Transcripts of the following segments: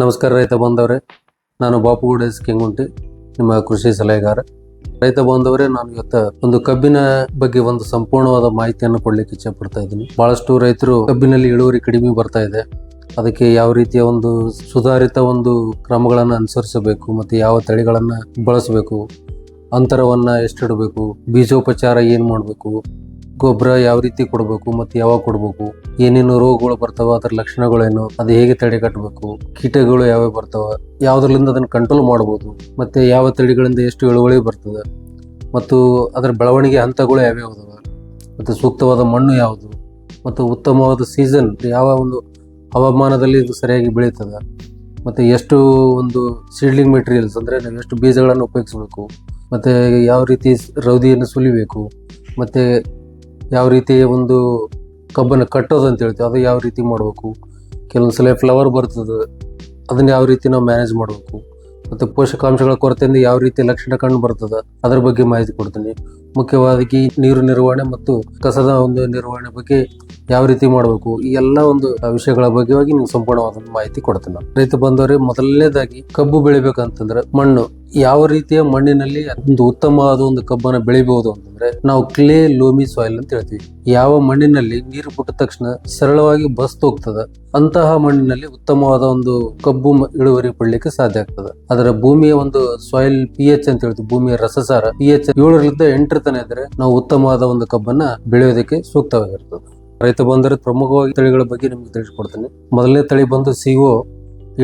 ನಮಸ್ಕಾರ ರೈತ ಬಾಂಧವರೇ. ನಾನು ಬಾಪುಗೌಡ ಎಸ್ ಕೆಂಗುಂಟಿ, ನಿಮ್ಮ ಕೃಷಿ ಸಲಹೆಗಾರ. ರೈತ ಬಾಂಧವರೇ, ನಾನು ಇವತ್ತ ಒಂದು ಕಬ್ಬಿನ ಬಗ್ಗೆ ಒಂದು ಸಂಪೂರ್ಣವಾದ ಮಾಹಿತಿಯನ್ನು ಕೊಡ್ಲಿಕ್ಕೆ ಇಚ್ಛೆ ಪಡ್ತಾ ಇದ್ದೀನಿ. ಬಹಳಷ್ಟು ರೈತರು ಕಬ್ಬಿನಲ್ಲಿ ಇಳುವರಿ ಕಡಿಮೆ ಬರ್ತಾ ಇದೆ. ಅದಕ್ಕೆ ಯಾವ ರೀತಿಯ ಒಂದು ಸುಧಾರಿತ ಒಂದು ಕ್ರಮಗಳನ್ನು ಅನುಸರಿಸಬೇಕು ಮತ್ತು ಯಾವ ತಳಿಗಳನ್ನು ಬಳಸಬೇಕು, ಅಂತರವನ್ನ ಎಷ್ಟಿಡಬೇಕು, ಬೀಜೋಪಚಾರ ಏನು ಮಾಡಬೇಕು ಗೊಬ್ಬರ ಯಾವ ರೀತಿ ಕೊಡಬೇಕು ಮತ್ತು ಯಾವಾಗ ಕೊಡಬೇಕು, ಏನೇನು ರೋಗಗಳು ಬರ್ತಾವ, ಅದರ ಲಕ್ಷಣಗಳೇನು, ಅದು ಹೇಗೆ ತಡೆಗಟ್ಟಬೇಕು ಕೀಟಗಳು ಯಾವ್ಯಾವ ಬರ್ತಾವ ಯಾವುದರಿಂದ ಅದನ್ನು ಕಂಟ್ರೋಲ್ ಮಾಡ್ಬೋದು, ಮತ್ತೆ ಯಾವ ತಳಿಗಳಿಂದ ಎಷ್ಟು ಇಳುವಳಿ ಬರ್ತದೆ, ಮತ್ತು ಅದರ ಬೆಳವಣಿಗೆ ಹಂತಗಳು ಯಾವ್ಯಾವ ಅದಾವ, ಮತ್ತು ಸೂಕ್ತವಾದ ಮಣ್ಣು ಯಾವುದು, ಮತ್ತು ಉತ್ತಮವಾದ ಸೀಸನ್ ಯಾವ ಒಂದು ಹವಾಮಾನದಲ್ಲಿ ಇದು ಸರಿಯಾಗಿ ಬೆಳೀತದ, ಮತ್ತು ಎಷ್ಟು ಒಂದು ಸೀಡ್ಲಿಂಗ್ ಮೆಟೀರಿಯಲ್ಸ್ ಅಂದರೆ ನಾವು ಎಷ್ಟು ಬೀಜಗಳನ್ನು ಉಪಯೋಗಿಸಬೇಕು, ಮತ್ತು ಯಾವ ರೀತಿ ರೌದಿಯನ್ನು ಸುಲಿಬೇಕು, ಮತ್ತು ಯಾವ ರೀತಿ ಒಂದು ಕಬ್ಬನ್ನು ಕಟ್ಟೋದು ಅಂತ ಹೇಳ್ತೀವಿ, ಅದು ಯಾವ ರೀತಿ ಮಾಡಬೇಕು? ಕೆಲವೊಂದು ಸಲ ಫ್ಲವರ್ ಬರ್ತದೆ, ಅದನ್ನು ಯಾವ ರೀತಿ ನಾವು ಮ್ಯಾನೇಜ್ ಮಾಡಬೇಕು? ಮತ್ತು ಪೋಷಕಾಂಶಗಳ ಕೊರತೆಯಿಂದ ಯಾವ ರೀತಿ ಲಕ್ಷಣ ಕಂಡು ಬರ್ತದೆ, ಅದರ ಬಗ್ಗೆ ಮಾಹಿತಿ ಕೊಡ್ತೀನಿ. ಮುಖ್ಯವಾಗಿ ನೀರು ನಿರ್ವಹಣೆ ಮತ್ತು ಕಸದ ಒಂದು ನಿರ್ವಹಣೆ ಬಗ್ಗೆ ಯಾವ ರೀತಿ ಮಾಡಬೇಕು? ಈ ಎಲ್ಲ ಒಂದು ವಿಷಯಗಳ ಬಗ್ಗೆವಾಗಿ ನಿಮ್ಗೆ ಸಂಪೂರ್ಣವಾದ ಮಾಹಿತಿ ಕೊಡ್ತೀನಿ ರೈತ ಬಂದವರೇ ಮೊದಲನೇದಾಗಿ ಕಬ್ಬು ಬೆಳಿಬೇಕಂತಂದ್ರೆ ಮಣ್ಣು. ಯಾವ ರೀತಿಯ ಮಣ್ಣಿನಲ್ಲಿ ಒಂದು ಉತ್ತಮವಾದ ಒಂದು ಕಬ್ಬನ್ನು ಬೆಳಿಬಹುದು ಅಂತಂದ್ರೆ ನಾವು ಕ್ಲೇ ಲೋಮಿ ಸಾಯಿಲ್ ಅಂತ ಹೇಳ್ತೀವಿ. ಯಾವ ಮಣ್ಣಿನಲ್ಲಿ ನೀರು ಬಿಟ್ಟ ತಕ್ಷಣ ಸರಳವಾಗಿ ಬಸ್ತು ಹೋಗ್ತದ, ಅಂತಹ ಮಣ್ಣಿನಲ್ಲಿ ಉತ್ತಮವಾದ ಒಂದು ಕಬ್ಬು ಇಳುವರಿ ಪಡ್ಲಿಕ್ಕೆ ಸಾಧ್ಯ ಆಗ್ತದ. ಅದರ ಭೂಮಿಯ ಒಂದು ಸಾಯಿಲ್ ಪಿ ಎಚ್ ಅಂತ ಹೇಳ್ತೀವಿ, ಭೂಮಿಯ ರಸಸಾರ ಪಿ ಎಚ್ ಏಳರಿಂದ ಎಂಟರ ತನ ಇದ್ರೆ ನಾವು ಉತ್ತಮವಾದ ಒಂದು ಕಬ್ಬನ್ನ ಬೆಳೆಯೋದಕ್ಕೆ ಸೂಕ್ತವಾಗಿರ್ತದೆ. ರೈತ ಬಂದರೆ ಪ್ರಮುಖವಾಗಿ ತಳಿಗಳ ಬಗ್ಗೆ ನಿಮ್ಗೆ ತಿಳಿಸ್ಕೊಡ್ತೀನಿ. ಮೊದಲನೇ ತಳಿ ಬಂದು CO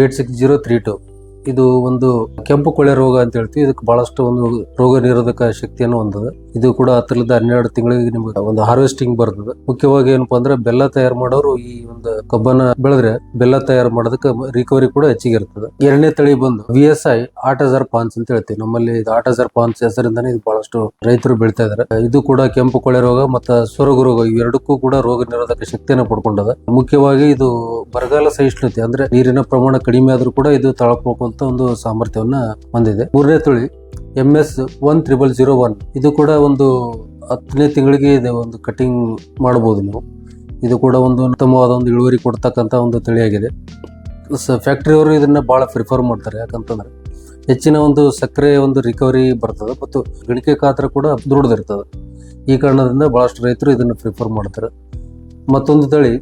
eight six zero three two ಇದು ಒಂದು ಕೆಂಪು ಕೊಳೆ ರೋಗ ಅಂತ ಹೇಳ್ತೀವಿ. ಇದಕ್ಕೆ ಬಹಳಷ್ಟು ಒಂದು ರೋಗ ನಿರೋಧಕ ಶಕ್ತಿಯನ್ನು ಹೊಂದದ. ಇದು ಕೂಡ ಹತ್ತರಿಂದ ಹನ್ನೆರಡು ತಿಂಗಳಿಗೆ ನಿಮ್ಗೆ ಒಂದು ಹಾರ್ವೆಸ್ಟಿಂಗ್ ಬರ್ತದೆ. ಮುಖ್ಯವಾಗಿ ಏನಪ್ಪಾ ಅಂದ್ರೆ ಬೆಲ್ಲ ತಯಾರು ಮಾಡೋರು ಈ ಒಂದು ಕಬ್ಬನ್ನ ಬೆಳೆದ್ರೆ ಬೆಲ್ಲ ತಯಾರು ಮಾಡೋದಕ್ಕೆ ರಿಕವರಿ ಕೂಡ ಹೆಚ್ಚಿಗೆ ಇರ್ತದೆ. ಎರಡನೇ ತಳಿ ಬಂದು ವಿ ಎಸ್ ಐ ಆಟಜರ್ ಪಾನ್ಸ್ ಅಂತ ಹೇಳ್ತೀವಿ. ನಮ್ಮಲ್ಲಿ ಇದು ಆಟಜರ್ ಪಾನ್ಸ್ ಹೆಸರಿಂದಾನೇ ಇದು ಬಹಳಷ್ಟು ರೈತರು ಬೆಳಿತಾ ಇದಾರೆ. ಇದು ಕೂಡ ಕೆಂಪು ಕೊಳೆ ರೋಗ ಮತ್ತು ಸೊರಗು ರೋಗ ಇವೆರಡಕ್ಕೂ ಕೂಡ ರೋಗ ನಿರೋಧಕ ಶಕ್ತಿಯನ್ನು ಪಡ್ಕೊಂಡದ. ಮುಖ್ಯವಾಗಿ ಇದು ಬರಗಾಲ ಸಹಿಷ್ಣುತೆ ಅಂದ್ರೆ ನೀರಿನ ಪ್ರಮಾಣ ಕಡಿಮೆ ಆದ್ರೂ ಕೂಡ ಇದು ತಳ್ಕೊಳ್ಕೊಂತ ಒಂದು ಸಾಮರ್ಥ್ಯವನ್ನ ಹೊಂದಿದೆ. ಮೂರನೇ ತುಳಿ M S one triple zero one ಇದು ಕೂಡ ಒಂದು ಹತ್ತನೇ ತಿಂಗಳಿಗೆ ಇದೆ, ಒಂದು ಕಟಿಂಗ್ ಮಾಡಬಹುದು ನೀವು. ಇದು ಕೂಡ ಒಂದು ಉತ್ತಮವಾದ ಒಂದು ಇಳುವರಿ ಕೊಡ್ತಕ್ಕಂಥ ಒಂದು ತಳಿಯಾಗಿದೆ. ಫ್ಯಾಕ್ಟ್ರಿಯವರು ಇದನ್ನ ಬಹಳ ಪ್ರಿಫರ್ ಮಾಡ್ತಾರೆ. ಯಾಕಂತಂದ್ರೆ, ಹೆಚ್ಚಿನ ಒಂದು ಸಕ್ಕರೆ ಒಂದು ರಿಕವರಿ ಬರ್ತದೆ ಮತ್ತು ಗಣಿಕೆ ಕಾತ್ರ ಕೂಡ ದೃಢದಿರ್ತದೆ ಈ ಕಾರಣದಿಂದ ಭಾಳಷ್ಟು ರೈತರು ಇದನ್ನು ಪ್ರಿಫರ್ ಮಾಡ್ತಾರೆ. ಮತ್ತೊಂದು ತಳಿ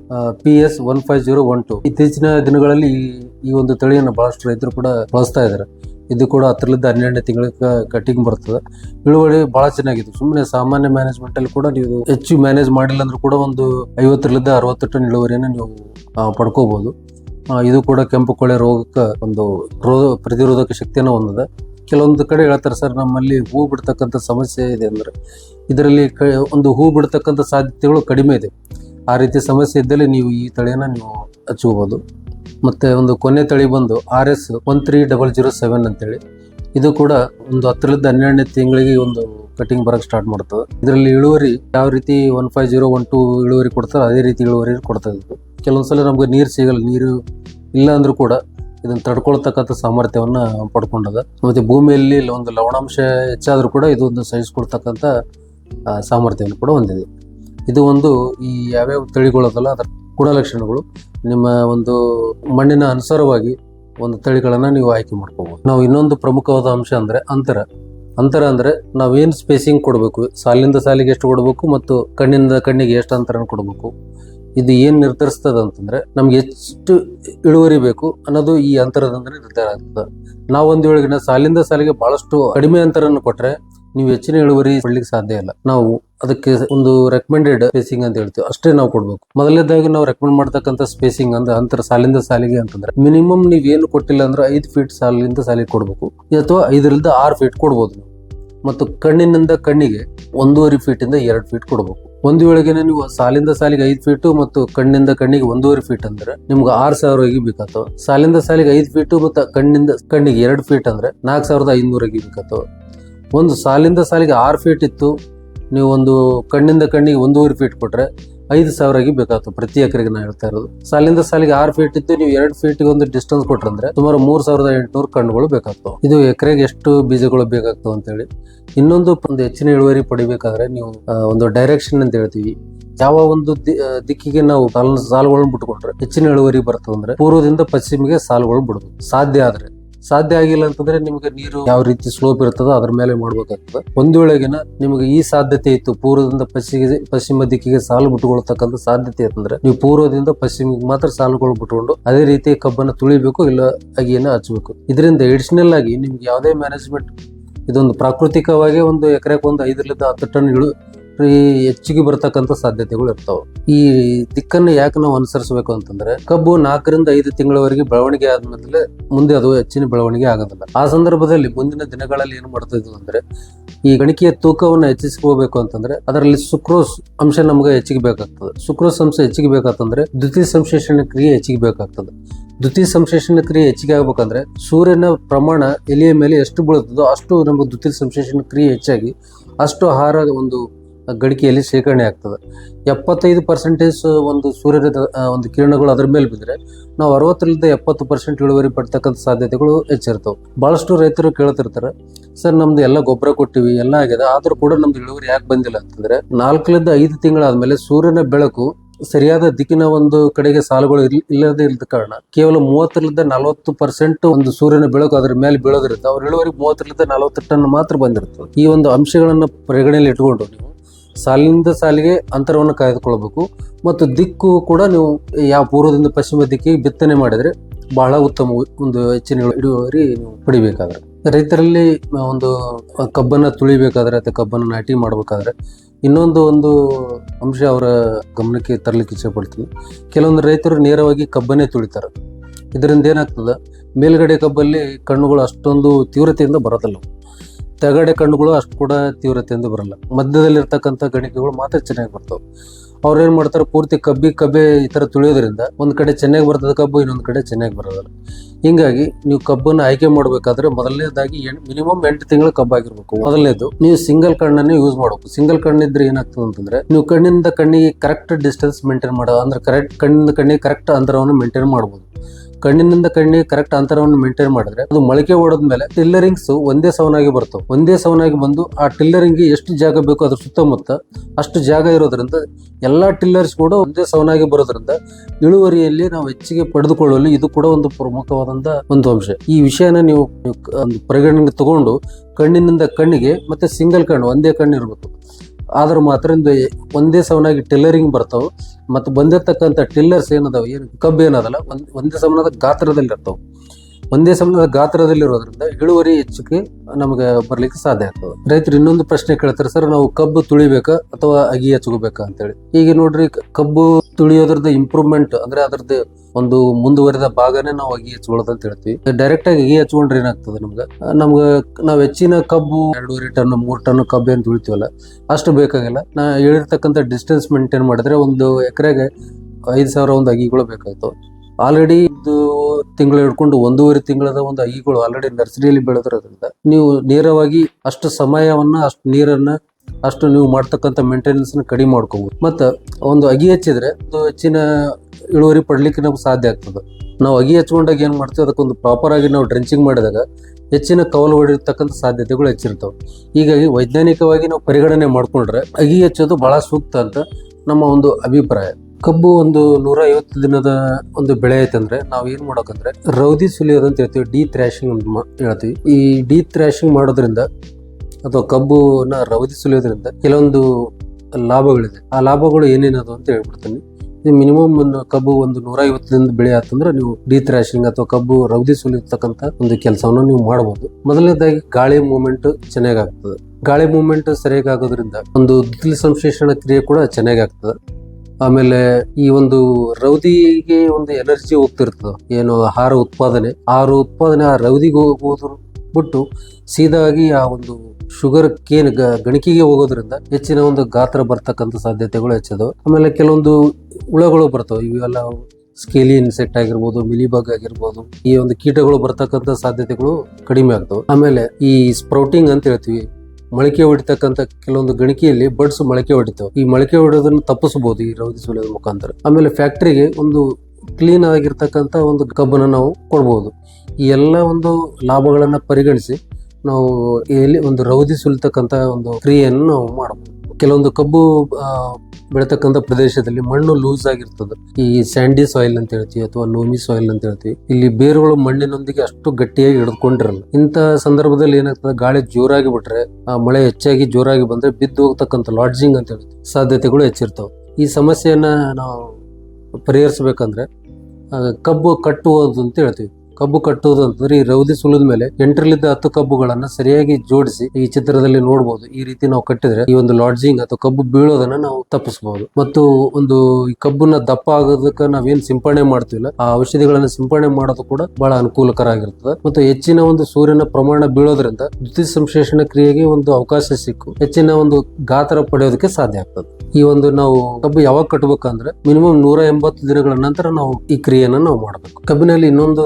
P S one five zero one two ಇತ್ತೀಚಿನ ದಿನಗಳಲ್ಲಿ ಈ ಒಂದು ತಳಿಯನ್ನು ಬಹಳಷ್ಟು ರೈತರು ಕೂಡ ಬಳಸ್ತಾ ಇದ್ದಾರೆ. ಇದು ಕೂಡ ಹತ್ತರಿಂದ ಹನ್ನೆರಡನೇ ತಿಂಗಳ ಕಟ್ಟಿಂಗ್ ಬರ್ತದೆ. ಇಳುವರಿ ಬಹಳ ಚೆನ್ನಾಗಿದೆ. ಸುಮ್ಮನೆ ಸಾಮಾನ್ಯ ಮ್ಯಾನೇಜ್ಮೆಂಟ್ ಅಲ್ಲಿ ಕೂಡ ನೀವು ಹೆಚ್ಚು ಮ್ಯಾನೇಜ್ ಮಾಡಿಲ್ಲ ಅಂದ್ರೂ ಕೂಡ ಒಂದು ಐವತ್ತರಿಂದ ಅರವತ್ತು ಟನ್ ಇಳುವರಿಯನ್ನು ನೀವು ಪಡ್ಕೋಬಹುದು ಇದು ಕೂಡ ಕೆಂಪು ಕೊಳೆ ರೋಗಕ್ಕೆ ಒಂದು ರೋಗ, ಪ್ರತಿರೋಧಕ ಶಕ್ತಿಯನ್ನು ಹೊಂದಿದೆ. ಕೆಲವೊಂದು ಕಡೆ ಹೇಳ್ತಾರೆ, ಸರ್, ನಮ್ಮಲ್ಲಿ ಹೂ ಬಿಡ್ತಕ್ಕಂಥ ಸಮಸ್ಯೆ ಇದೆ. ಅಂದ್ರೆ ಇದರಲ್ಲಿ ಒಂದು ಹೂ ಬಿಡ್ತಕ್ಕಂಥ ಸಾಧ್ಯತೆಗಳು ಕಡಿಮೆ ಇದೆ. ಆ ರೀತಿ ಸಮಸ್ಯೆ ಇದ್ದಲ್ಲಿ ನೀವು ಈ ತಳಿಯನ್ನು ನೀವು ಹಚ್ಕೋಬಹುದು ಮತ್ತೆ ಒಂದು ಕೊನೆ ತಳಿ ಬಂದು R S one three double zero seven ಅಂತೇಳಿ. ಇದು ಕೂಡ ಒಂದು ಹತ್ತರಿಂದ ಹನ್ನೆರಡನೇ ತಿಂಗಳಿಗೆ ಒಂದು ಕಟಿಂಗ್ ಬರಕ್ ಸ್ಟಾರ್ಟ್ ಮಾಡ್ತದೆ. ಇದರಲ್ಲಿ ಇಳುವರಿ ಯಾವ ರೀತಿ one five zero one two ಇಳುವರಿ ಕೊಡ್ತಾರೆ ಅದೇ ರೀತಿ ಇಳುವರಿ ಕೊಡ್ತಾ ಕೆಲವೊಂದ್ಸಲ ನಮ್ಗೆ ನೀರು ಸಿಗಲ್ಲ, ನೀರು ಇಲ್ಲ ಅಂದ್ರೂ ಕೂಡ ಇದನ್ನು ತಡ್ಕೊಳ್ತಕ್ಕಂಥ ಸಾಮರ್ಥ್ಯವನ್ನು ಪಡ್ಕೊಂಡದ. ಮತ್ತೆ ಭೂಮಿಯಲ್ಲಿ ಒಂದು ಲವಣಾಂಶ ಹೆಚ್ಚಾದ್ರೂ ಕೂಡ ಇದು ಒಂದು ಸಹಿಸ್ಕೊಳ್ತಕ್ಕಂಥ ಸಾಮರ್ಥ್ಯವನ್ನು ಕೂಡ ಹೊಂದಿದೆ. ಇದು ಒಂದು ಈ ಯಾವ್ಯಾವ ತಳಿಗಳದಲ್ಲ, ಅದರ ಗುಣಲಕ್ಷಣಗಳು, ನಿಮ್ಮ ಒಂದು ಮಣ್ಣಿನ ಅನುಸಾರವಾಗಿ ಒಂದು ತಳಿಗಳನ್ನು ನೀವು ಆಯ್ಕೆ ಮಾಡ್ಕೋಬಹುದು ನಾವು ಇನ್ನೊಂದು ಪ್ರಮುಖವಾದ ಅಂಶ ಅಂದರೆ ಅಂತರ. ಅಂತರ ಅಂದರೆ ನಾವೇನು ಸ್ಪೇಸಿಂಗ್ ಕೊಡಬೇಕು? ಸಾಲಿಂದ ಸಾಲಿಗೆ ಎಷ್ಟು ಕೊಡಬೇಕು ಮತ್ತು ಕಣ್ಣಿಂದ ಕಣ್ಣಿಗೆ ಎಷ್ಟು ಅಂತರನ ಕೊಡಬೇಕು? ಇದು ಏನು ನಿರ್ಧರಿಸ್ತದೆ ಅಂತಂದರೆ ನಮ್ಗೆ ಎಷ್ಟು ಇಳುವರಿ ಬೇಕು ಅನ್ನೋದು ಈ ಅಂತರದಿಂದ ನಿರ್ಧಾರ ಆಗ್ತದೆ. ನಾವು ಒಂದು ವೇಳೆಗಿನ ಸಾಲಿಂದ ಸಾಲಿಗೆ ಭಾಳಷ್ಟು ಕಡಿಮೆ ಅಂತರನ್ನು ಕೊಟ್ಟರೆ ನೀವು ಹೆಚ್ಚಿನ ಇಳುವರಿ ಕೊಡ್ಲಿಕ್ಕೆ ಸಾಧ್ಯ ಇಲ್ಲ. ನಾವು ಅದಕ್ಕೆ ಒಂದು ರೆಕಮೆಂಡೆಡ್ ಸ್ಪೇಸಿಂಗ್ ಅಂತ ಹೇಳ್ತೀವಿ. ಅಷ್ಟೇ ನಾವು ಕೊಡ್ಬೇಕು. ಮೊದಲನೇದಾಗಿ ನಾವು ರೆಕಮೆಂಡ್ ಮಾಡ್ತಕ್ಕಂಥ ಸ್ಪೇಸಿಂಗ್ ಅಂದ್ರೆ ಅಂತರ ಸಾಲಿಂದ ಸಾಲಿಗೆ ಅಂತಂದ್ರೆ ಮಿನಿಮಮ್ ನೀವು ಏನು ಕೊಟ್ಟಿಲ್ಲ ಅಂದ್ರೆ ಐದು ಫೀಟ್ ಸಾಲಿಂದ ಸಾಲಿಗೆ ಕೊಡಬೇಕು. ಅಥವಾ ಐದರಿಂದ ಆರು ಫೀಟ್ ಕೊಡ್ಬೋದು ಮತ್ತು ಕಣ್ಣಿನಿಂದ ಕಣ್ಣಿಗೆ ಒಂದೂವರೆ ಫೀಟಿಂದ ಎರಡು ಫೀಟ್ ಕೊಡಬೇಕು. ಒಂದು ವೇಳೆಗೆ ನೀವು ಸಾಲಿಂದ ಸಾಲಿಗೆ ಐದು ಫೀಟು ಮತ್ತು ಕಣ್ಣಿಂದ ಕಣ್ಣಿಗೆ ಒಂದೂವರೆ ಫೀಟ್ ಅಂದ್ರೆ ನಿಮ್ಗೆ ಆರು ಸಾವಿರ ಬೇಕಾಗ್ತವ. ಸಾಲಿಂದ ಸಾಲಿಗೆ ಐದು ಫೀಟು ಮತ್ತು ಕಣ್ಣಿಂದ ಕಣ್ಣಿಗೆ ಎರಡು ಫೀಟ್ ಅಂದ್ರೆ ನಾಲ್ಕು ಸಾವಿರದ ಐನೂರು ಬೇಕಾಗ್ತವ. ಒಂದು ಸಾಲಿಂದ ಸಾಲಿಗೆ ಆರು ಫೀಟ್ ಇತ್ತು ನೀವು ಒಂದು ಕಣ್ಣಿಂದ ಕಣ್ಣಿಗೆ ಒಂದೂವರೆ ಫೀಟ್ ಕೊಟ್ಟರೆ ಐದು ಸಾವಿರಗೆ ಬೇಕಾಗ್ತದೆ. ಪ್ರತಿ ಎಕರೆಗೆ ನಾ ಹೇಳ್ತಾ ಇರೋದು. ಸಾಲಿಂದ ಸಾಲಿಗೆ ಆರು ಫೀಟ್ ಇದ್ದು ನೀವು ಎರಡು ಫೀಟ್ಗೆ ಒಂದು ಡಿಸ್ಟೆನ್ಸ್ ಕೊಟ್ರಂದ್ರೆ ಸುಮಾರು ಮೂರು ಸಾವಿರದ ಎಂಟುನೂರು ಕಣ್ಣುಗಳು ಬೇಕಾಗ್ತವೆ. ಇದು ಎಕರೆಗೆ ಎಷ್ಟು ಬೀಜಗಳು ಬೇಕಾಗ್ತವೆ ಅಂತೇಳಿ ಇನ್ನೊಂದು ಒಂದು ಹೆಚ್ಚಿನ ಇಳುವರಿ ಪಡಿಬೇಕಾದ್ರೆ ನೀವು ಒಂದು ಡೈರೆಕ್ಷನ್ ಅಂತ ಹೇಳ್ತೀವಿ. ಯಾವ ಒಂದು ದಿಕ್ಕಿಗೆ ನಾವು ಸಾಲುಗಳನ್ನು ಸಾಲುಗಳನ್ನ ಬಿಟ್ಕೊಂಡ್ರೆ ಹೆಚ್ಚಿನ ಇಳುವರಿ ಬರ್ತದೆ ಅಂದ್ರೆ ಪೂರ್ವದಿಂದ ಪಶ್ಚಿಮಿಗೆ ಸಾಲುಗಳು ಬಿಡಬೇಕು ಸಾಧ್ಯ ಆದ್ರೆ. ಸಾಧ್ಯ ಆಗಿಲ್ಲ ಅಂತಂದ್ರೆ ನಿಮಗೆ ನೀರು ಯಾವ ರೀತಿ ಸ್ಲೋಪ್ ಇರ್ತದೋ ಅದ್ರ ಮೇಲೆ ಮಾಡ್ಬೇಕಾಗ್ತದೆ. ಒಂದು ವೇಳೆಗಿನ ನಿಮಗೆ ಈ ಸಾಧ್ಯತೆ ಇತ್ತು, ಪೂರ್ವದಿಂದ ಪಶ್ಚಿಮ ಪಶ್ಚಿಮ ದಿಕ್ಕಿಗೆ ಸಾಲು ಬಿಟ್ಟುಕೊಳ್ತಕ್ಕಂಥ ಸಾಧ್ಯತೆ ಇತ್ತಂದ್ರೆ ನೀವು ಪೂರ್ವದಿಂದ ಪಶ್ಚಿಮಕ್ಕೆ ಮಾತ್ರ ಸಾಲುಗಳು ಬಿಟ್ಕೊಂಡು ಅದೇ ರೀತಿ ಕಬ್ಬನ್ನು ತುಳಿಬೇಕು, ಇಲ್ಲ ಅಗಿಯನ್ನು ಹಚ್ಚಬೇಕು. ಇದರಿಂದ ಎಡಿಷನಲ್ ಆಗಿ ನಿಮ್ಗೆ ಯಾವುದೇ ಮ್ಯಾನೇಜ್ಮೆಂಟ್ ಇದೊಂದು ಪ್ರಾಕೃತಿಕವಾಗಿ ಒಂದು ಎಕರೆಗೆ ಒಂದು ಐದರಿಂದ ಹತ್ತು ಟನ್ ಈ ಹೆಚ್ಚಿಗೆ ಬರ್ತಕ್ಕಂಥ ಸಾಧ್ಯತೆಗಳು ಇರ್ತಾವೆ. ಈ ದಿಕ್ಕನ್ನು ಯಾಕೆ ನಾವು ಅನುಸರಿಸಬೇಕು ಅಂತಂದ್ರೆ, ಕಬ್ಬು ನಾಲ್ಕರಿಂದ ಐದು ತಿಂಗಳವರೆಗೆ ಬೆಳವಣಿಗೆ ಆದ್ಮೇಲೆ ಮುಂದೆ ಅದು ಹೆಚ್ಚಿನ ಬೆಳವಣಿಗೆ ಆಗೋದಿಲ್ಲ. ಆ ಸಂದರ್ಭದಲ್ಲಿ ಮುಂದಿನ ದಿನಗಳಲ್ಲಿ ಏನು ಮಾಡ್ತಾ ಇದ್ವು ಅಂದ್ರೆ, ಈ ಗಣಿಕೆಯ ತೂಕವನ್ನು ಹೆಚ್ಚಿಸ್ಕೋಬೇಕು ಅಂತಂದ್ರೆ, ಅದರಲ್ಲಿ ಸುಕ್ರೋಸ್ ಅಂಶ ನಮಗೆ ಹೆಚ್ಚಿಗೆ ಬೇಕಾಗ್ತದೆ. ಸುಕ್ರೋಸ್ ಅಂಶ ಹೆಚ್ಚಿಗೆ ಬೇಕಾಗ್ತಂದ್ರೆ ದ್ವಿತೀಯ ಸಂಶ್ಲೇಷಣೆ ಕ್ರಿಯೆ ಹೆಚ್ಚಿಗೆ ಬೇಕಾಗ್ತದೆ. ದ್ವಿತೀಯ ಸಂಶ್ಲೇಷಣೆ ಕ್ರಿಯೆ ಹೆಚ್ಚಿಗೆ ಆಗ್ಬೇಕಂದ್ರೆ, ಸೂರ್ಯನ ಪ್ರಮಾಣ ಎಲೆಯ ಮೇಲೆ ಎಷ್ಟು ಬೀಳುತ್ತದೋ ಅಷ್ಟು ನಮಗೆ ದ್ವಿತೀಯ ಸಂಶ್ಲೇಷಣೆ ಕ್ರಿಯೆ ಹೆಚ್ಚಾಗಿ, ಅಷ್ಟು ಆಹಾರ ಒಂದು ಗಡಿಕೆಯಲ್ಲಿ ಶೇಖರಣೆ ಆಗ್ತದೆ. ಎಪ್ಪತ್ತೈದು ಪರ್ಸೆಂಟೇಜ್ ಒಂದು ಸೂರ್ಯನ ಒಂದು ಕಿರಣಗಳು ಅದರ ಮೇಲೆ ಬಿದ್ದರೆ ನಾವು ಅರವತ್ತರಿಂದ ಎಪ್ಪತ್ತು ಪರ್ಸೆಂಟ್ ಇಳುವರಿ ಪಡ್ತಕ್ಕಂಥ ಸಾಧ್ಯತೆಗಳು ಹೆಚ್ಚಿರ್ತವೆ. ಭಾಳಷ್ಟು ರೈತರು ಕೇಳ್ತಿರ್ತಾರೆ, ಸರ್, ನಮ್ದು ಎಲ್ಲ ಗೊಬ್ಬರ ಕೊಟ್ಟಿವಿ, ಎಲ್ಲ ಆಗಿದೆ, ಆದರೂ ಕೂಡ ನಮ್ದು ಇಳುವರಿ ಯಾಕೆ ಬಂದಿಲ್ಲ? ಅಂತಂದ್ರೆ, ನಾಲ್ಕರಿಂದ ಐದು ತಿಂಗಳಾದ್ಮೇಲೆ ಸೂರ್ಯನ ಬೆಳಕು ಸರಿಯಾದ ದಿಕ್ಕಿನ ಒಂದು ಕಡೆಗೆ ಸಾಲುಗಳು ಇಲ್- ಇಲ್ಲದೆ ಇಲ್ಲದ ಕಾರಣ ಕೇವಲ ಮೂವತ್ತರಿಂದ ನಲವತ್ತು ಪರ್ಸೆಂಟ್ ಒಂದು ಸೂರ್ಯನ ಬೆಳಕು ಅದರ ಮೇಲೆ ಬೀಳೋದ್ರಿಂದ ಅವ್ರ ಇಳುವರಿ ಮೂವತ್ತರಿಂದ ನಲವತ್ತು ಟನ್ ಮಾತ್ರ ಬಂದಿರ್ತದೆ. ಈ ಒಂದು ಅಂಶಗಳನ್ನ ಪರಿಗಣನೆಯಲ್ಲಿ ಇಟ್ಕೊಂಡು ನೀವು ಸಾಲಿನಿಂದ ಸಾಲಿಗೆ ಅಂತರವನ್ನು ಕಾಯ್ದುಕೊಳ್ಬೇಕು ಮತ್ತು ದಿಕ್ಕು ಕೂಡ ನೀವು ಯಾವ ಪೂರ್ವದಿಂದ ಪಶ್ಚಿಮ ದಿಕ್ಕಿಗೆ ಬಿತ್ತನೆ ಮಾಡಿದರೆ ಬಹಳ ಉತ್ತಮ ಒಂದು ಹೆಚ್ಚಿನ ಇಳು- ಇಳುವರಿ ನೀವು ಪಡಿಬೇಕಾದ್ರೆ. ರೈತರಲ್ಲಿ ಒಂದು ಕಬ್ಬನ್ನು ತುಳಿಬೇಕಾದ್ರೆ ಅಥವಾ ಕಬ್ಬನ್ನು ನಾಟಿ ಮಾಡಬೇಕಾದ್ರೆ ಇನ್ನೊಂದು ಒಂದು ಅಂಶ ಅವರ ಗಮನಕ್ಕೆ ತರಲಿಕ್ಕೆ ಇಷ್ಟಪಡ್ತೀನಿ. ಕೆಲವೊಂದು ರೈತರು ನೇರವಾಗಿ ಕಬ್ಬನ್ನೇ ತುಳಿತಾರೆ. ಇದರಿಂದ ಏನಾಗ್ತದೆ? ಮೇಲ್ಗಡೆ ಕಬ್ಬಲ್ಲಿ ಕಣ್ಣುಗಳು ಅಷ್ಟೊಂದು ತೀವ್ರತೆಯಿಂದ ಬರೋದಿಲ್ಲ. ತೆಗಡೆ ಕಣ್ಣುಗಳು ಅಷ್ಟು ಕೂಡ ತೀವ್ರತೆಯಿಂದ ಬರಲ್ಲ. ಮಧ್ಯದಲ್ಲಿರ್ತಕ್ಕಂಥ ಗಣಿಕೆಗಳು ಮಾತ್ರ ಚೆನ್ನಾಗಿ ಬರ್ತವೆ. ಅವ್ರು ಏನು ಮಾಡ್ತಾರೆ, ಪೂರ್ತಿ ಕಬ್ಬಿ ಕಬ್ಬೆ ಈ ತರ ತುಳಿಯೋದ್ರಿಂದ ಒಂದು ಕಡೆ ಚೆನ್ನಾಗಿ ಬರ್ತದೆ ಕಬ್ಬು, ಇನ್ನೊಂದು ಕಡೆ ಚೆನ್ನಾಗಿ ಬರೋದಿಲ್ಲ ಹಿಂಗಾಗಿ ನೀವು ಕಬ್ಬನ್ನು ಆಯ್ಕೆ ಮಾಡಬೇಕಾದ್ರೆ ಮೊದಲನೇದಾಗಿ ಮಿನಿಮಮ್ ಎಂಟು ತಿಂಗಳ ಕಬ್ಬಾಗಿರ್ಬೇಕು. ಮೊದಲನೇದು, ನೀವು ಸಿಂಗಲ್ ಕಣ್ಣನ್ನೇ ಯೂಸ್ ಮಾಡಬೇಕು. ಸಿಂಗಲ್ ಕಣ್ಣಿದ್ರೆ ಏನಾಗ್ತದೆ ಅಂತಂದ್ರೆ, ನೀವು ಕಣ್ಣಿಂದ ಕಣ್ಣಿಗೆ ಕರೆಕ್ಟ್ ಡಿಸ್ಟೆನ್ಸ್ ಮೇಂಟೈನ್ ಮಾಡೋ, ಅಂದ್ರೆ ಕರೆಕ್ಟ್ ಕಣ್ಣಿಂದ ಕಣ್ಣಿಗೆ ಕರೆಕ್ಟ್ ಅಂತರವನ್ನು ಮೇಂಟೈನ್ ಮಾಡ್ಬೋದು. ಕಣ್ಣಿನಿಂದ ಕಣ್ಣಿಗೆ ಕರೆಕ್ಟ್ ಅಂತರವನ್ನು ಮೇಂಟೈನ್ ಮಾಡಿದ್ರೆ ಅದು ಮೊಳಕೆ ಮೇಲೆ ಟಿಲ್ಲರಿಂಗ್ಸ್ ಒಂದೇ ಸವನಾಗಿ ಬರ್ತವೆ. ಒಂದೇ ಸವನಾಗಿ ಬಂದು ಆ ಟಿಲ್ಲರಿಂಗ್ ಎಷ್ಟು ಜಾಗ ಬೇಕು ಅದ್ರ ಸುತ್ತಮುತ್ತ ಅಷ್ಟು ಜಾಗ ಇರೋದ್ರಿಂದ ಎಲ್ಲಾ ಟಿಲ್ಲರ್ಸ್ ಕೂಡ ಒಂದೇ ಸವನಾಗಿ ಬರೋದ್ರಿಂದ ಇಳುವರಿಯಲ್ಲಿ ನಾವು ಹೆಚ್ಚಿಗೆ ಪಡೆದುಕೊಳ್ಳಲು ಇದು ಕೂಡ ಒಂದು ಪ್ರಮುಖವಾದಂತ ಒಂದು ಅಂಶ. ಈ ವಿಷಯನ ನೀವು ಒಂದು ಪರಿಗಣನೆಗೆ ತಗೊಂಡು ಕಣ್ಣಿನಿಂದ ಕಣ್ಣಿಗೆ ಮತ್ತೆ ಸಿಂಗಲ್ ಕಣ್ಣು, ಒಂದೇ ಕಣ್ಣು ಇರಬೇಕು. ಆದ್ರೆ ಮಾತ್ರ ಒಂದೇ ಸವನಾಗಿ ಟಿಲ್ಲರಿಂಗ್ ಬರ್ತಾವೆ. ಮತ್ತು ಬಂದಿರ್ತಕ್ಕಂಥ ಟಿಲ್ಲರ್ಸ್ ಏನದಾವ? ಏನು ಕಬ್ಬು ಏನದಲ್ಲ? ಒಂದು, ಒಂದೇ ಸಮನಾದ ಗಾತ್ರದಲ್ಲಿ ಇರ್ತಾವೆ ಒಂದೇ ಸಮನಾದ ಗಾತ್ರದಲ್ಲಿರೋದ್ರಿಂದ ಇಳುವರಿ ಹೆಚ್ಚಿಗೆ ನಮಗೆ ಬರ್ಲಿಕ್ಕೆ ಸಾಧ್ಯ ಆಗ್ತದೆ. ರೈತರು ಇನ್ನೊಂದು ಪ್ರಶ್ನೆ ಕೇಳ್ತಾರೆ, ಸರ್, ನಾವು ಕಬ್ಬು ತುಳಿಬೇಕಾ ಅಥವಾ ಅಗಿ ಹಚ್ಕೋಬೇಕಾ ಅಂತೇಳಿ. ಈಗ ನೋಡ್ರಿ ಕಬ್ಬು ತುಳಿಯೋದ್ರದ್ದು ಇಂಪ್ರೂವ್ಮೆಂಟ್ ಅಂದ್ರೆ ಅದ್ರದ ಒಂದು ಮುಂದುವರೆದ ಭಾಗನೇ ನಾವು ಅಗಿ ಹಚ್ಕೊಳ್ಳೋದು ಅಂತ ಹೇಳ್ತೀವಿ. ಡೈರೆಕ್ಟ್ ಆಗಿ ಅಗಿ ಹಚ್ಕೊಂಡ್ರೆ ಏನಾಗ್ತದೆ ನಮ್ಗೆ? ನಮ್ಗೆ ನಾವು ಹೆಚ್ಚಿನ ಕಬ್ಬು, ಎರಡೂವರೆ ಟನ್, ಮೂರು ಟನ್ ಕಬ್ಬು ಏನು ತುಳಿತೀವಲ್ಲ, ಅಷ್ಟು ಬೇಕಾಗಿಲ್ಲ. ನಾ ಹೇಳಿರ್ತಕ್ಕಂಥ ಡಿಸ್ಟೆನ್ಸ್ ಮೇಂಟೈನ್ ಮಾಡಿದ್ರೆ ಒಂದು ಎಕರೆಗೆ ಐದು ಸಾವಿರ ಒಂದು ಅಗಿಗಳು ಬೇಕಾಗ್ತವೆ ಆಲ್ರೆಡಿ ಒಂದು ತಿಂಗಳು ಹಿಡ್ಕೊಂಡು ಒಂದೂವರೆ ತಿಂಗಳದ ಒಂದು ಐಗಳು ಆಲ್ರೆಡಿ ನರ್ಸರಿಯಲ್ಲಿ ಬೆಳೆದಿರೋದ್ರಿಂದ ನೀವು ನೇರವಾಗಿ ಅಷ್ಟು ಸಮಯವನ್ನ, ಅಷ್ಟು ನೀರನ್ನ, ಅಷ್ಟು ನೀವು ಮಾಡ್ತಕ್ಕಂಥ ಮೇಂಟೆನೆನ್ಸ್ ಕಡಿಮೆ ಮಾಡ್ಕೋಬಹುದು ಮತ್ತು ಒಂದು ಅಗಿ ಹಚ್ಚಿದ್ರೆ ಒಂದು ಹೆಚ್ಚಿನ ಇಳುವರಿ ಪಡ್ಲಿಕ್ಕೆ ನಮ್ಗೆ ಸಾಧ್ಯ ಆಗ್ತದೆ. ನಾವು ಅಗಿ ಹಚ್ಕೊಂಡಾಗ ಏನು ಮಾಡ್ತೀವಿ, ಅದಕ್ಕೊಂದು ಪ್ರಾಪರ್ ಆಗಿ ನಾವು ಡ್ರೆಂಚಿಂಗ್ ಮಾಡಿದಾಗ ಹೆಚ್ಚಿನ ಕವಲು ಹೊಡಿರ್ತಕ್ಕಂಥ ಸಾಧ್ಯತೆಗಳು ಹೆಚ್ಚಿರ್ತವೆ. ಹೀಗಾಗಿ ವೈಜ್ಞಾನಿಕವಾಗಿ ನಾವು ಪರಿಗಣನೆ ಮಾಡ್ಕೊಂಡ್ರೆ ಅಗಿ ಹಚ್ಚೋದು ಬಹಳ ಸೂಕ್ತ ಅಂತ ನಮ್ಮ ಒಂದು ಅಭಿಪ್ರಾಯ. ಕಬ್ಬು ಒಂದು ನೂರ ಐವತ್ತು ದಿನದ ಒಂದು ಬೆಳೆ ಐತಂದ್ರೆ ನಾವು ಏನ್ ಮಾಡೋಕಂದ್ರೆ ರೌದಿ ಸುಲಿಯೋದು ಅಂತ ಹೇಳ್ತೀವಿ ಡಿ ಥ್ರ್ಯಾಶಿಂಗ್ ಅಂತ ಹೇಳ್ತೀವಿ. ಈ ಡಿ ಥ್ರ್ಯಾಶಿಂಗ್ ಮಾಡೋದ್ರಿಂದ ಅಥವಾ ಕಬ್ಬುನ ರೌದಿ ಸುಲಿಯೋದ್ರಿಂದ ಕೆಲವೊಂದು ಲಾಭಗಳಿದೆ. ಆ ಲಾಭಗಳು ಏನೇನದು ಅಂತ ಹೇಳ್ಬಿಡ್ತೀನಿ. ಮಿನಿಮಮ್ ಒಂದು ಕಬ್ಬು ಒಂದು ನೂರ ದಿನದ ಬೆಳೆ ಆತಂದ್ರೆ ನೀವು ಡಿ ಥ್ರಾಶಿಂಗ್ ಅಥವಾ ಕಬ್ಬು ರೌದಿ ಸುಲಿಯತಕ್ಕಂಥ ಒಂದು ಕೆಲಸವನ್ನು ನೀವು ಮಾಡಬಹುದು ಮೊದಲನೇದಾಗಿ ಗಾಳಿ ಮೂವ್ಮೆಂಟ್ ಚೆನ್ನಾಗಿ ಆಗ್ತದೆ ಗಾಳಿ ಮೂವ್ಮೆಂಟ್ ಸರಿಯಾಗಿ ಆಗೋದ್ರಿಂದ ಒಂದು ದಿಲ್ ಸಂಶ್ಲೇಷಣ ಕ್ರಿಯೆ ಕೂಡ ಚೆನ್ನಾಗಿ ಆಗ್ತದೆ ಆಮೇಲೆ ಈ ಒಂದು ರೌದಿಗೆ ಒಂದು ಎನರ್ಜಿ ಹೋಗ್ತಿರ್ತದ. ಏನು ಆಹಾರ ಉತ್ಪಾದನೆ. ಆಹಾರ ಉತ್ಪಾದನೆ ಆ ರೌದಿಗೆ ಹೋಗೋದ್ರ ಬಿಟ್ಟು ಸೀದಾಗಿ ಆ ಒಂದು ಶುಗರ್ ಕೇನ್ ಗಣಿಕೆಗೆ ಹೋಗೋದ್ರಿಂದ ಹೆಚ್ಚಿನ ಒಂದು ಗಾತ್ರ ಬರ್ತಕ್ಕಂಥ ಸಾಧ್ಯತೆಗಳು ಹೆಚ್ಚದವು. ಆಮೇಲೆ ಕೆಲವೊಂದು ಹುಳಗಳು ಬರ್ತವೆ. ಇವೆಲ್ಲ ಸ್ಕೇಲಿ ಇನ್ಸೆಕ್ಟ್ ಆಗಿರ್ಬೋದು ಮಿಲಿಬಗ್ ಆಗಿರ್ಬೋದು, ಈ ಒಂದು ಕೀಟಗಳು ಬರ್ತಕ್ಕಂಥ ಸಾಧ್ಯತೆಗಳು ಕಡಿಮೆ ಆಗ್ತವೆ. ಆಮೇಲೆ ಈ ಸ್ಪ್ರೌಟಿಂಗ್ ಅಂತ ಹೇಳ್ತೀವಿ. ಮೊಳಕೆ ಹೊಡಿತಕ್ಕಂಥ ಕೆಲವೊಂದು ಗಣಿಕೆಯಲ್ಲಿ ಬಡ್ಸ್ ಮೊಳಕೆ ಹೊಡಿತಾವೆ. ಈ ಮೊಳಕೆ ಹೊಡೆಯೋದನ್ನು ತಪ್ಪಿಸಬಹುದು ಈ ರೌದಿ ಸುಲಿಯೋದ್ರ ಮುಖಾಂತರ. ಆಮೇಲೆ ಫ್ಯಾಕ್ಟರಿಗೆ ಒಂದು ಕ್ಲೀನ್ ಆಗಿರ್ತಕ್ಕಂಥ ಒಂದು ಕಬ್ಬನ್ನು ನಾವು ಕೊಡ್ಬೋದು. ಈ ಎಲ್ಲ ಒಂದು ಲಾಭಗಳನ್ನು ಪರಿಗಣಿಸಿ ನಾವು ಎಲ್ಲಿ ಒಂದು ರೌದಿ ಸುಲಿತಕ್ಕಂಥ ಒಂದು ಕ್ರಿಯೆಯನ್ನು ನಾವು ಮಾಡಬಹುದು ಕೆಲವೊಂದು ಕಬ್ಬು ಬೆಳತಕ್ಕಂಥ ಪ್ರದೇಶದಲ್ಲಿ ಮಣ್ಣು ಲೂಸ್ ಆಗಿರ್ತದೆ. ಈ ಸ್ಯಾಂಡಿ ಸಾಯಿಲ್ ಅಂತ ಹೇಳ್ತೀವಿ ಅಥವಾ ಲೋಮಿ ಸಾಯಿಲ್ ಅಂತ ಹೇಳ್ತೀವಿ. ಇಲ್ಲಿ ಬೇರುಗಳು ಮಣ್ಣಿನೊಂದಿಗೆ ಅಷ್ಟು ಗಟ್ಟಿಯಾಗಿ ಹಿಡಿದುಕೊಂಡಿರಲ್ಲ ಇಂಥ ಸಂದರ್ಭದಲ್ಲಿ ಏನಾಗ್ತದೆ, ಗಾಳಿ ಜೋರಾಗಿ ಬಿಟ್ರೆ, ಆ, ಮಳೆ ಹೆಚ್ಚಾಗಿ ಜೋರಾಗಿ ಬಂದ್ರೆ ಬಿದ್ದು ಹೋಗ್ತಕ್ಕಂಥ ಲಾಡ್ಜಿಂಗ್ ಅಂತ ಹೇಳ್ತೀವಿ. ಸಾಧ್ಯತೆಗಳು ಹೆಚ್ಚಿರ್ತಾವೆ. ಈ ಸಮಸ್ಯೆಯನ್ನ ನಾವು ಪರಿಹರಿಸಬೇಕಂದ್ರೆ ಕಬ್ಬು ಕಟ್ಟುವುದು ಅಂತ ಹೇಳ್ತೀವಿ. ಕಬ್ಬು ಕಟ್ಟುವುದು ಅಂತಂದ್ರೆ ರೌದಿ ಸುಲಿದ ಮೇಲೆ ಎಂಟರಲ್ಲಿದ್ದ ಹತ್ತು ಕಬ್ಬುಗಳನ್ನ ಸರಿಯಾಗಿ ಜೋಡಿಸಿ ಈ ಚಿತ್ರದಲ್ಲಿ ನೋಡಬಹುದು ಈ ರೀತಿ ನಾವು ಕಟ್ಟಿದ್ರೆ ಈ ಒಂದು ಲಾಡ್ಜಿಂಗ್ ಅಥವಾ ಕಬ್ಬು ಬೀಳೋದನ್ನ ನಾವು ತಪ್ಪಿಸಬಹುದು ಮತ್ತು ಒಂದು ಈ ಕಬ್ಬನ್ನ ದಪ್ಪ ಆಗೋದಕ್ಕೆ ನಾವೇನ್ ಸಿಂಪಡಣೆ ಮಾಡ್ತೀವಲ್ಲ, ಆ ಔಷಧಿಗಳನ್ನ ಸಿಂಪಡಣೆ ಮಾಡೋದು ಕೂಡ ಬಹಳ ಅನುಕೂಲಕರ ಆಗಿರ್ತದೆ ಮತ್ತು ಹೆಚ್ಚಿನ ಒಂದು ಸೂರ್ಯನ ಪ್ರಮಾಣ ಬೀಳೋದ್ರಿಂದ ದ್ಯುತಿ ಸಂಶ್ಲೇಷಣ ಕ್ರಿಯೆಗೆ ಒಂದು ಅವಕಾಶ ಸಿಕ್ಕು. ಹೆಚ್ಚಿನ ಒಂದು ಗಾತ್ರ ಪಡೆಯೋದಕ್ಕೆ ಸಾಧ್ಯ ಆಗ್ತದೆ. ಈ ಒಂದು ನಾವು ಕಬ್ಬು ಯಾವಾಗ ಕಟ್ಟಬೇಕಂದ್ರೆ ಮಿನಿಮಮ್ ನೂರ ಎಂಬತ್ತು ದಿನಗಳ ನಂತರ ನಾವು ಈ ಕ್ರಿಯೆನ ನಾವು ಮಾಡಬೇಕು. ಕಬ್ಬಿನಲ್ಲಿ ಇನ್ನೊಂದು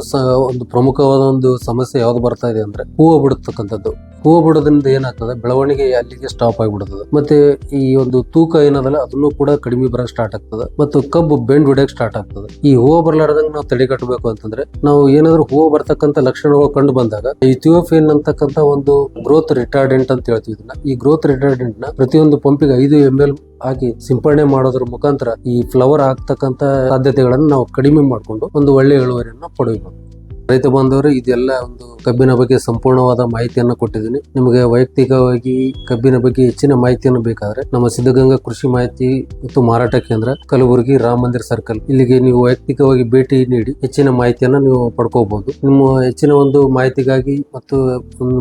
ಒಂದು ಪ್ರಮುಖವಾದ ಒಂದು ಸಮಸ್ಯೆ ಯಾವ್ದು ಬರ್ತಾ ಇದೆ ಅಂದ್ರೆ ಹೂವು ಬಿಡತಕ್ಕಂಥದ್ದು. ಹೂವು ಬಿಡೋದ್ರಿಂದ ಏನಾಗ್ತದೆ? ಬೆಳವಣಿಗೆ ಅಲ್ಲಿಗೆ ಸ್ಟಾಪ್ ಆಗಿಬಿಡ್ತದೆ. ಮತ್ತೆ ಈ ಒಂದು ತೂಕ ಏನದಲ್ಲ ಅದನ್ನು ಕೂಡ ಕಡಿಮೆ ಬರಕ್ ಸ್ಟಾರ್ಟ್ ಆಗ್ತದೆ. ಮತ್ತು ಕಬ್ಬು ಬೆಂಡ್ ಹೊಡೆಯಕ್ ಸ್ಟಾರ್ಟ್ ಆಗ್ತದೆ. ಈ ಹೂವು ಬರ್ಲಾರ್ದಂಗೆ ನಾವು ತಡೆ ಕಟ್ಟಬೇಕು ಅಂತಂದ್ರೆ ನಾವು ಏನಾದ್ರೂ ಹೂವು ಬರ್ತಕ್ಕಂಥ ಲಕ್ಷಣಗಳು ಕಂಡು ಬಂದಾಗ ಈ ಇಥಿಯೋಫಿಯನ್ ಅಂತಕ್ಕಂಥ ಒಂದು ಗ್ರೋತ್ ರಿಟಾರ್ಡೆಂಟ್ ಅಂತ ಹೇಳ್ತೀವಿ ಇದನ್ನ. ಈ ಗ್ರೋತ್ ರಿಟಾರ್ಡೆಂಟ್ನ ಪ್ರತಿಯೊಂದು ಪಂಪಿಗೆ ಐದು ಎಂ ಎಲ್ ಹಾಕಿ ಸಿಂಪಡಣೆ ಮಾಡೋದ್ರ ಮುಖಾಂತರ ಈ ಫ್ಲವರ್ ಆಗ್ತಕ್ಕಂಥ ಸಾಧ್ಯತೆಗಳನ್ನು ನಾವು ಕಡಿಮೆ ಮಾಡಿಕೊಂಡು ಒಂದು ಒಳ್ಳೆ ಇಳುವರಿಯನ್ನು ಪಡೆಯಬಹುದು. ರೈತ ಬಾಂಧವರು, ಇದೆಲ್ಲ ಒಂದು ಕಬ್ಬಿನ ಬಗ್ಗೆ ಸಂಪೂರ್ಣವಾದ ಮಾಹಿತಿಯನ್ನು ಕೊಟ್ಟಿದ್ದೀನಿ. ನಿಮಗೆ ವೈಯಕ್ತಿಕವಾಗಿ ಕಬ್ಬಿನ ಬಗ್ಗೆ ಹೆಚ್ಚಿನ ಮಾಹಿತಿಯನ್ನು ಬೇಕಾದ್ರೆ ನಮ್ಮ ಸಿದ್ಧಗಂಗಾ ಕೃಷಿ ಮಾಹಿತಿ ಮತ್ತು ಮಾರಾಟ ಕೇಂದ್ರ, ಕಲಬುರಗಿ ರಾಮ ಮಂದಿರ್ ಸರ್ಕಲ್ ಇಲ್ಲಿಗೆ ನೀವು ವೈಯಕ್ತಿಕವಾಗಿ ಭೇಟಿ ನೀಡಿ ಹೆಚ್ಚಿನ ಮಾಹಿತಿಯನ್ನು ನೀವು ಪಡ್ಕೋಬಹುದು. ನಿಮ್ಮ ಹೆಚ್ಚಿನ ಒಂದು ಮಾಹಿತಿಗಾಗಿ ಮತ್ತು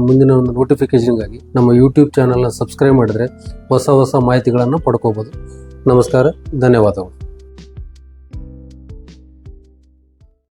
ಮುಂದಿನ ಒಂದು ನೋಟಿಫಿಕೇಶನ್ಗಾಗಿ ನಮ್ಮ ಯೂಟ್ಯೂಬ್ ಚಾನೆಲ್ನ ಸಬ್ಸ್ಕ್ರೈಬ್ ಮಾಡಿದ್ರೆ ಹೊಸ ಹೊಸ ಮಾಹಿತಿಗಳನ್ನು ಪಡ್ಕೋಬಹುದು. ನಮಸ್ಕಾರ, ಧನ್ಯವಾದಗಳು.